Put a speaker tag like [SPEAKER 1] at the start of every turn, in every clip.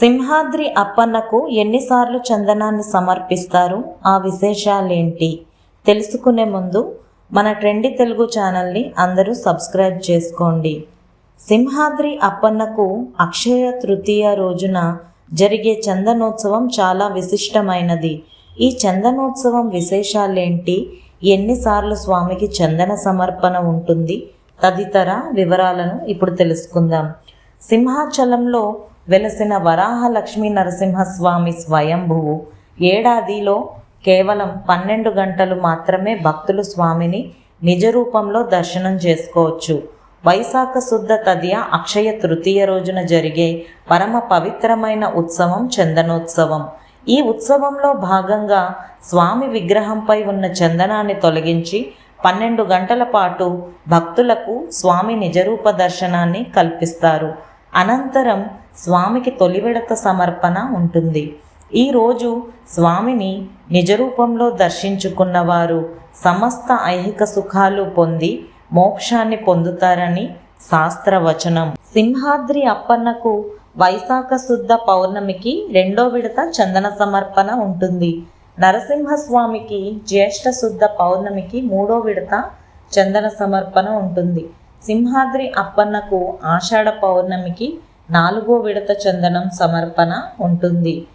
[SPEAKER 1] సింహాద్రి అప్పన్నకు ఎన్నిసార్లు చందనాన్ని సమర్పిస్తారు? ఆ విశేషాలేంటి? తెలుసుకునే ముందు మన ట్రెండి తెలుగు ఛానల్ని అందరూ సబ్స్క్రైబ్ చేసుకోండి. సింహాద్రి అప్పన్నకు అక్షయ తృతీయ రోజున జరిగే చందనోత్సవం చాలా విశిష్టమైనది. ఈ చందనోత్సవం విశేషాలేంటి? ఎన్నిసార్లు స్వామికి చందన సమర్పణ ఉంటుంది? తదితర వివరాలను ఇప్పుడు తెలుసుకుందాం. సింహాచలంలో వెలసిన వరాహ లక్ష్మీ నరసింహస్వామి స్వయంభువు ఏడాదిలో కేవలం పన్నెండు గంటలు మాత్రమే భక్తులు స్వామిని నిజ రూపంలో దర్శనం చేసుకోవచ్చు. వైశాఖ శుద్ధ తదియ అక్షయ తృతీయ రోజున జరిగే పరమ పవిత్రమైన ఉత్సవం చందనోత్సవం. ఈ ఉత్సవంలో భాగంగా స్వామి విగ్రహంపై ఉన్న చందనాన్ని తొలగించి పన్నెండు గంటల పాటు భక్తులకు స్వామి నిజరూప దర్శనాన్ని కల్పిస్తారు. అనంతరం స్వామికి తొలి విడత సమర్పణ ఉంటుంది. ఈరోజు స్వామిని నిజరూపంలో దర్శించుకున్న వారు సమస్త ఐహిక సుఖాలు పొంది మోక్షాన్ని పొందుతారని శాస్త్రవచనం. సింహాద్రి అప్పన్నకు వైశాఖ శుద్ధ పౌర్ణమికి రెండో విడత చందన సమర్పణ ఉంటుంది. నరసింహస్వామికి జ్యేష్ఠ శుద్ధ పౌర్ణమికి మూడో విడత చందన సమర్పణ ఉంటుంది. సింహాద్రి అప్పన్నకు ఆషాఢ పౌర్ణమికి నాలుగో విడత చందనం సమర్పణ ఉంటుంది.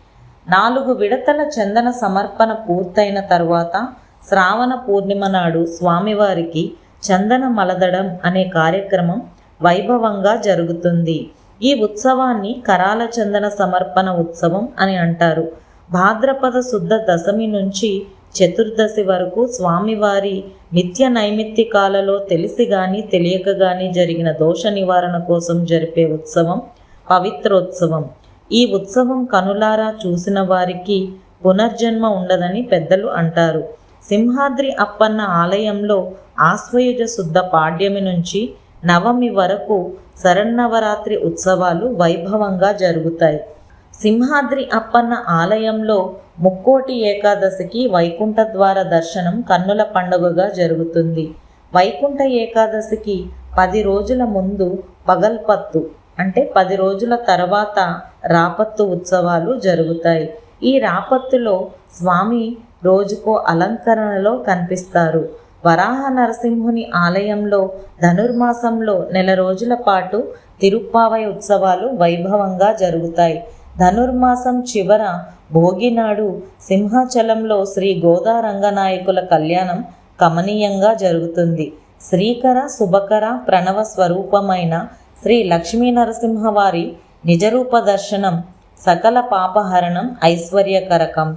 [SPEAKER 1] నాలుగు విడతల చందన సమర్పణ పూర్తయిన తరువాత శ్రావణ పూర్ణిమ నాడు స్వామివారికి చందన మలదడం అనే కార్యక్రమం వైభవంగా జరుగుతుంది. ఈ ఉత్సవాన్ని కరాల చందన సమర్పణ ఉత్సవం అని అంటారు. భాద్రపద శుద్ధ దశమి నుంచి చతుర్దశి వరకు స్వామివారి నిత్య నైమిత్తికాలలో తెలిసి గాని తెలియక గాని జరిగిన దోష నివారణ కోసం జరిపే ఉత్సవం పవిత్రోత్సవం. ఈ ఉత్సవం కనులారా చూసిన వారికి పునర్జన్మ ఉండదని పెద్దలు అంటారు. సింహాద్రి అప్పన్న ఆలయంలో ఆశ్వయుజ శుద్ధ పాడ్యమి నుంచి నవమి వరకు శరన్నవరాత్రి ఉత్సవాలు వైభవంగా జరుగుతాయి. సింహాద్రి అప్పన్న ఆలయంలో ముక్కోటి ఏకాదశికి వైకుంఠ ద్వార దర్శనం కన్నుల పండుగగా జరుగుతుంది. వైకుంఠ ఏకాదశికి పది రోజుల ముందు పగల్పత్తు అంటే పది రోజుల తర్వాత రాపత్తు ఉత్సవాలు జరుగుతాయి. ఈ రాపత్తులో స్వామి రోజుకో అలంకరణలో కనిపిస్తారు. వరాహ నరసింహుని ఆలయంలో ధనుర్మాసంలో నెల రోజుల పాటు తిరుప్పావై ఉత్సవాలు వైభవంగా జరుగుతాయి. ధనుర్మాసం చివర భోగినాడు సింహాచలంలో శ్రీ గోదా రంగనాయకుల కళ్యాణం కమనీయంగా జరుగుతుంది. శ్రీకర శుభకర ప్రణవ స్వరూపమైన శ్రీ లక్ష్మీ నరసింహవారి నిజరూప దర్శనం సకల పాపహరణం ఐశ్వర్యకరకం.